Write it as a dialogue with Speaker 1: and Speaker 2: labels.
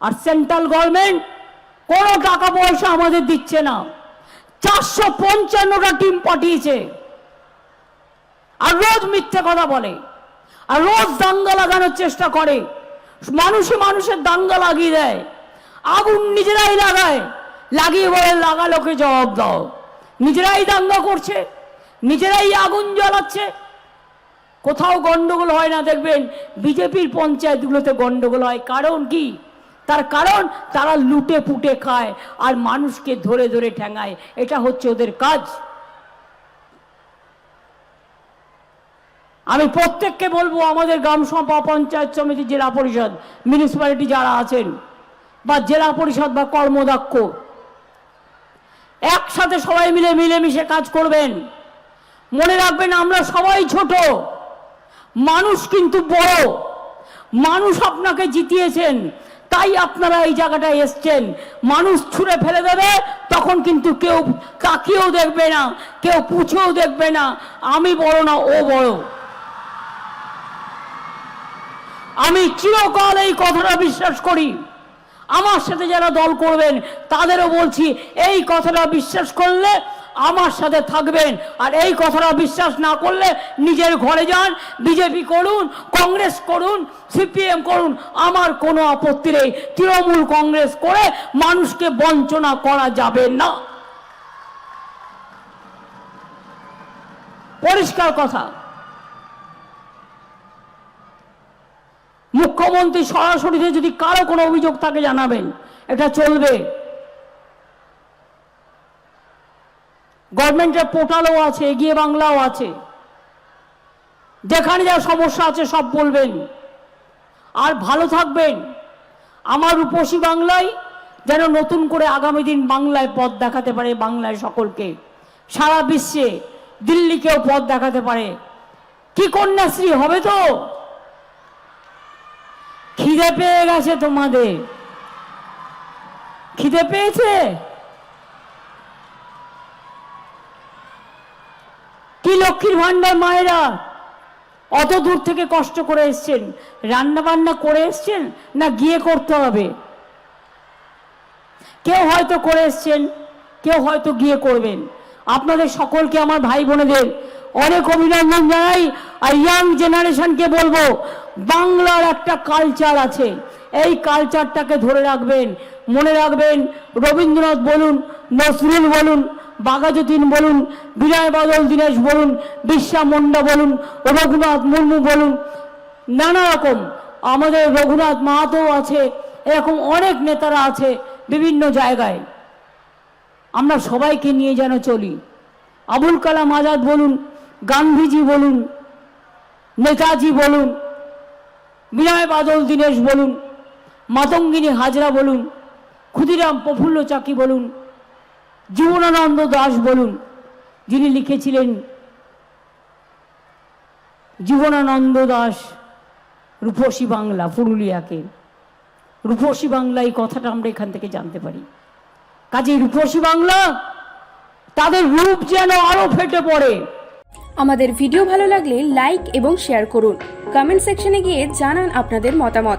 Speaker 1: আর central government কোনো টাকা পয়সা আমাদের দিচ্ছে না। চারশো পঞ্চান্নটা টিম পাঠিয়েছে। আর রোজ মিথ্যে কথা বলে। আর রোজ দাঙ্গা লাগানোর চেষ্টা করে। মানুষে মানুষের দাঙ্গা লাগিয়ে দেয়। আগুন নিজেরাই লাগায়। লাগিয়ে বলে লাগালোকে জবাব দাও। নিজেরাই দাঙ্গা করছে। নিজেরাই আগুন জ্বালাচ্ছে। কোথাও গন্ডগোল হয় না, দেখবেন। বিজেপির পঞ্চায়েতগুলোতে গন্ডগোল হয়। কারণ কি? তার কারণ তারা লুটে পুটে খায় আর মানুষকে ধরে ধরে ঠেঙায় এটা হচ্ছে ওদের কাজ। আমি প্রত্যেককে বলব, আমাদের গ্রাম সভা পঞ্চায়েত সমিতি, জেলা পরিষদ মিউনিসিপ্যালিটি যারা আছেন, বা জেলা পরিষদ বা কর্মদক্ষ একসাথে সবাই মিলে মিলেমিশে কাজ করবেন। মনে রাখবেন, আমরা সবাই ছোট। মানুষ কিন্তু বড়। মানুষ আপনাকে জিতিয়েছেন। তাই আপনারা এই জায়গাটায় এসছেন। মানুষ ছুঁড়ে ফেলে দেবে, তখন কিন্তু কেউ তাকিয়েও দেখবে না, কেউ পুছেও দেখবে না। আমি বড় না, ও বড়। আমি চিরকাল এই কথাটা বিশ্বাস করি। আমার সাথে যারা দল করবেন, তাদেরও বলছি, এই কথাটা বিশ্বাস করলে আমার সাথে থাকবেন। আর এই কথাটা বিশ্বাস না করলে নিজের ঘরে যান, বিজেপি করুন, কংগ্রেস করুন, সিপিএম করুন, আমার কোনো আপত্তি নেই। তৃণমূল কংগ্রেস করে মানুষকে বঞ্চনা করা যাবে না। পরিষ্কার কথা। মুখ্যমন্ত্রী সরাসরিতে যদি কারও কোনো অভিযোগ তাকে জানাবেন, এটা চলবে। গভর্নমেন্টের পোর্টালও আছে, এগিয়ে বাংলাও আছে। যেখানে যা সমস্যা আছে সব বলবেন। আর ভালো থাকবেন। আমার রূপসী বাংলায় যেন নতুন করে আগামী দিন বাংলায় পথ দেখাতে পারে বাংলায় সকলকে। সারা বিশ্বে দিল্লিকেও পথ দেখাতে পারে। কি কন্যাশ্রী, হবে তো? খিদে পেয়ে গেছে তোমাদের। খিদে পেয়েছে? কি লক্ষ্মীর ভান্ডার মায়েরা? অত দূর থেকে কষ্ট করে এসছেন। রান্না বান্না করে এসছেন না গিয়ে করতে হবে? কেউ হয়তো করে এসছেন, কেউ হয়তো গিয়ে করবেন। আপনাদের সকলকে আমার ভাই বোনেদের অনেক অভিনন্দন জানাই। আর ইয়াং জেনারেশনকে বলব, বাংলার একটা কালচার আছে। এই কালচারটাকে ধরে রাখবেন, মনে রাখবেন। রবীন্দ্রনাথ বলুন, নজরুল বলুন বাঘাযতীন বলুন, বিনয় বাদল, দীনেশ বলুন বিশ্বা মুন্ডা বলুন, রঘুনাথ মুর্মু বলুন, নানা রকম। আমাদের রঘুনাথ মাহাতো আছে, এরকম অনেক নেতারা আছে বিভিন্ন জায়গায়। আমরা সবাইকে নিয়ে যেন চলি। আবুল কালাম আজাদ বলুন, গান্ধীজি বলুন, নেতাজি বলুন, বিনয় বাদল, দীনেশ বলুন, মাতঙ্গিনী হাজরা বলুন, ক্ষুদিরাম প্রফুল্ল চাকি বলুন জীবনানন্দ দাস বলুন, যিনি লিখেছিলেন জীবনানন্দ দাস রূপসী বাংলা, পুরুলিয়াকে। রূপসী বাংলা, এই কথাটা আমরা এখান থেকে জানতে পারি। কাজে রূপসী বাংলা, তাদের রূপ যেন আরও ফেটে পড়ে।
Speaker 2: আমাদের ভিডিও ভালো লাগলে লাইক এবং শেয়ার করুন। কমেন্ট সেকশনে গিয়ে জানান আপনাদের মতামত।